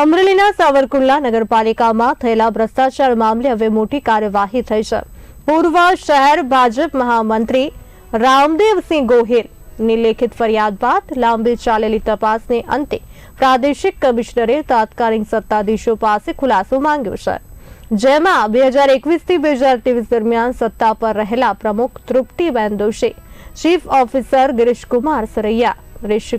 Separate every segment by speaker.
Speaker 1: અમરેલીના સાવરકુંડલા નગરપાલિકામાં થયેલા ભ્રષ્ટાચાર મામલે હવે મોટી કાર્યવાહી થઈ છે. પૂર્વ શહેર ભાજપ મહામંત્રી રામદેવસિંહ ગોહિલની લેખિત ફરિયાદ બાદ લાંબી ચાલેલી તપાસને અંતે પ્રાદેશિક કમિશનરે તાત્કાલિક સત્તાધીશો પાસે ખુલાસો માંગ્યો છે. જેમાં બે હજાર એકવીસથી બે હજાર ત્રેવીસ દરમિયાન સત્તા પર રહેલા પ્રમુખ તૃપ્તિબેન દોશી, ચીફ ઓફિસર ગિરીશકુમાર સરૈયા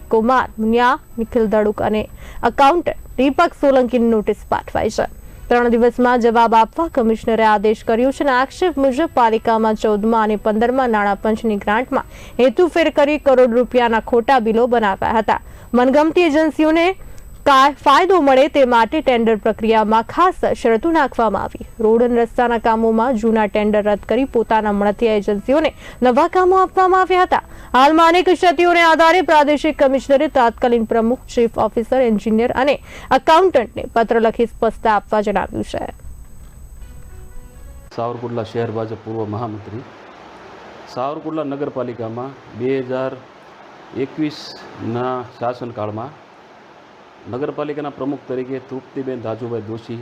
Speaker 1: કુમાર, મુનિયા, નિખિલ દડુક અને એકાઉન્ટન્ટ દીપક સોલંકીની નોટિસ પાઠવાઈ છે. ત્રણ દિવસમાં જવાબ આપવા કમિશનરે આદેશ કર્યો છે અને આક્ષેપ મુજબ પાલિકામાં ચૌદમાં અને પંદરમાં નાણાં પંચની ગ્રાન્ટમાં હેતુફેર કરી કરોડ રૂપિયાના ખોટા બિલો બનાવ્યા હતા. મનગમતી એજન્સીઓને ફાયદો મળે તે માટે ટેન્ડર પ્રક્રિયામાં ખાસ શરતો નાખવામાં આવી. રોડ અને રસ્તાના કામોમાં જૂના ટેન્ડર રદ કરી પોતાના મળતી એજન્સીઓને નવા કામો આપવામાં આવ્યા હતા. હાલમાં અનેક ક્ષતિઓને આધારે પ્રાદેશિક કમિશનરે તાત્કાલિક પ્રમુખ, ચીફ ઓફિસર, એન્જિનિયર અને એકાઉન્ટન્ટને પત્ર લખી સ્પષ્ટતા આપવા જણાવ્યું છે.
Speaker 2: સાવરકુંડલા શહેર ભાજપ પૂર્વ મહામંત્રી. સાવરકુંડલા નગરપાલિકામાં બે હજાર એકવીસના શાસનકાળમાં નગરપાલિકાના પ્રમુખ તરીકે તૃપ્તિબેન રાજુભાઈ દોશી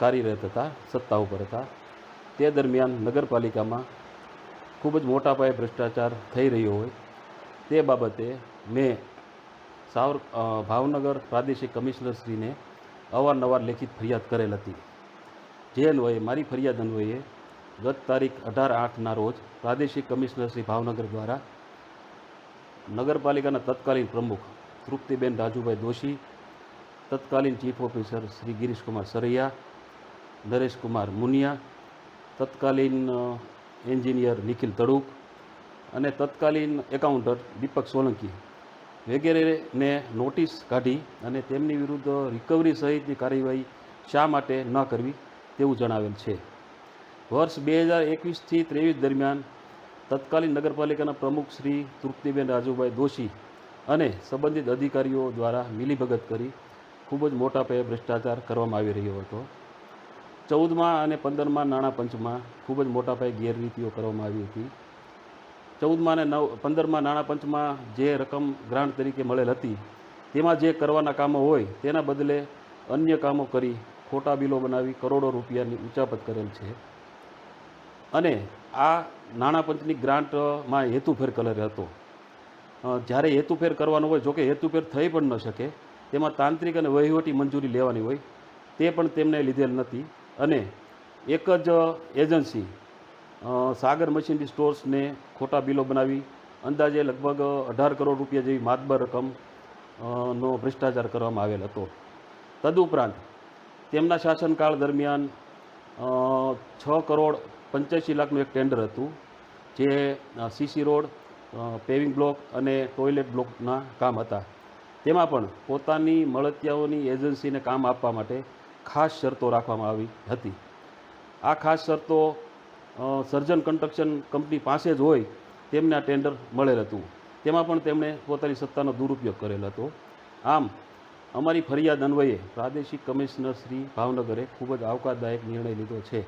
Speaker 2: કાર્યરત હતા, સત્તા ઉપર હતા. તે દરમિયાન નગરપાલિકામાં ખૂબ જ મોટા પાયે ભ્રષ્ટાચાર થઈ રહ્યો હોય તે બાબતે મેં સાવર ભાવનગર પ્રાદેશિક કમિશનરશ્રીને અવારનવાર લેખિત ફરિયાદ કરેલ હતી. જે અન્વયે, મારી ફરિયાદ અન્વયે ગત તારીખ અઢાર આઠના રોજ પ્રાદેશિક કમિશનર શ્રી ભાવનગર દ્વારા નગરપાલિકાના તત્કાલીન પ્રમુખ તૃપ્તિબેન રાજુભાઈ દોશી, તત્કાલીન ચીફ ઓફિસર શ્રી ગિરીશકુમાર સરૈયા, નરેશકુમાર મુનિયા, તત્કાલીન એન્જિનિયર નિખિલ તડુક અને તત્કાલીન એકાઉન્ટન્ટ દીપક સોલંકી. વગેરેને નોટિસ કાઢી અને તેમની વિરુદ્ધ રિકવરી સહિતની કાર્યવાહી શા માટે ન કરવી તેવું જણાવેલ છે. વર્ષ બે હજાર એકવીસથી ત્રેવીસ દરમિયાન તત્કાલીન નગરપાલિકાના પ્રમુખ શ્રી તૃપ્તિબેન રાજુભાઈ દોશી અને સંબંધિત અધિકારીઓ દ્વારા મિલીભગત કરી ખૂબ જ મોટા પાયે ભ્રષ્ટાચાર કરવામાં આવી રહ્યો હતો. ચૌદમાં અને પંદરમાં નાણાં પંચમાં ખૂબ જ મોટા પાયે ગેરરીતિઓ કરવામાં આવી હતી. ચૌદમાં અને નવ, પંદરમાં નાણાં પંચમાં જે રકમ ગ્રાન્ટ તરીકે મળેલ હતી, તેમાં જે કરવાના કામો હોય તેના બદલે અન્ય કામો કરી ખોટા બિલો બનાવી કરોડો રૂપિયાની ઉચાપત કરેલ છે. અને આ નાણાં પંચની ગ્રાન્ટમાં હેતુફેર કલર હતો. જ્યારે હેતુફેર કરવાનો હોય, જોકે હેતુફેર થઈ પણ ન શકે, તેમાં તાંત્રિક અને વહીવટી મંજૂરી લેવાની હોય, તે પણ તેમને લીધેલ નથી. અને એક જ એજન્સી સાગર મશીનરી સ્ટોર્સને ખોટા બિલો બનાવી, અંદાજે લગભગ અઢાર કરોડ રૂપિયા જેવી માતબર રકમ નો ભ્રષ્ટાચાર કરવામાં આવેલ હતો. તદુપરાંત તેમના શાસનકાળ દરમિયાન છ કરોડ પંચ્યાસી લાખનું એક ટેન્ડર હતું, જે સીસી રોડ પેવિંગ બ્લોક અને ટોયલેટ બ્લોકના કામ હતા. તેમાં પણ પોતાની મળતિયાઓની એજન્સીને કામ આપવા માટે ખાસ શરતો રાખવામાં આવી હતી. આ ખાસ શરતો સર્જન કન્સ્ટ્રક્શન કંપની પાસે જ હોય તેમને આ ટેન્ડર મળેલ હતું. તેમાં પણ તેમણે પોતાની સત્તાનો દુરુપયોગ કરેલ હતો. આમ, અમારી ફરિયાદ અન્વયે પ્રાદેશિક કમિશનર શ્રી ભાવનગરે ખૂબ જ આવકારદાયક નિર્ણય લીધો છે.